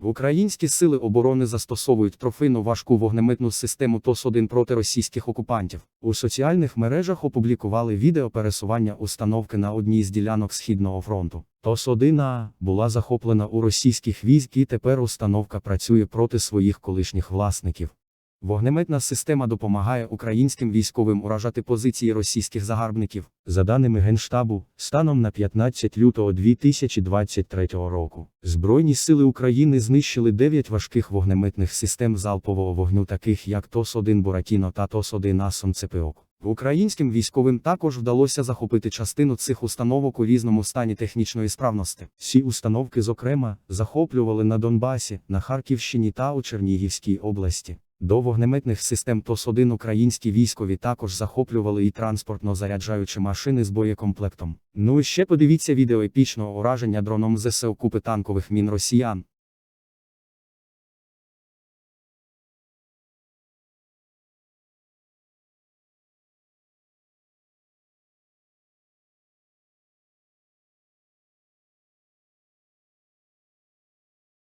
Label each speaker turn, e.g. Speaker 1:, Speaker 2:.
Speaker 1: Українські сили оборони застосовують трофейну важку вогнеметну систему ТОС-1 проти російських окупантів. У соціальних мережах опублікували відео пересування установки на одній з ділянок Східного фронту. ТОС-1А була захоплена у російських військ і тепер установка працює проти своїх колишніх власників. Вогнеметна система допомагає українським військовим уражати позиції російських загарбників. За даними Генштабу, станом на 15 лютого 2023 року, Збройні сили України знищили 9 важких вогнеметних систем залпового вогню, таких як ТОС-1 Буратіно та ТОС-1 Асон ЦПОК. Українським військовим також вдалося захопити частину цих установок у різному стані технічної справності. Ці установки, зокрема, захоплювали на Донбасі, на Харківщині та у Чернігівській області. До вогнеметних систем ТОС-1 українські військові також захоплювали і транспортно-заряджаючі машини з боєкомплектом. Ну і ще подивіться відео епічного ураження дроном ЗСУ купи танкових мін росіян.